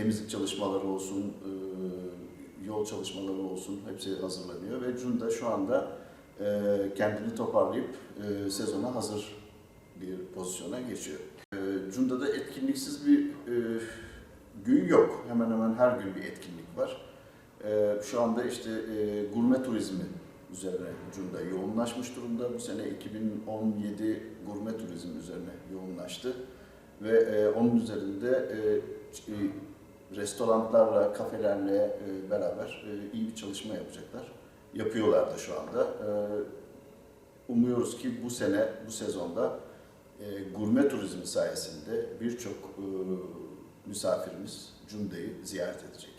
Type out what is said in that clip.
temizlik çalışmaları olsun, e, yol çalışmaları olsun hepsi hazırlanıyor ve Cunda şu anda e, kendini toparlayıp e, sezona hazır bir pozisyona geçiyor. Cunda'da etkinliksiz bir gün yok. Hemen hemen her gün bir etkinlik var. Şu anda işte gurme turizmi üzerine Cunda yoğunlaşmış durumda. Bu sene 2017 gurme turizmi üzerine yoğunlaştı. Ve onun üzerinde restoranlarla, kafelerle e, beraber e, iyi bir çalışma yapacaklar. Yapıyorlar da şu anda. E, umuyoruz ki bu sene, bu sezonda gurme turizmi sayesinde birçok misafirimiz Cunda'yı ziyaret edecek.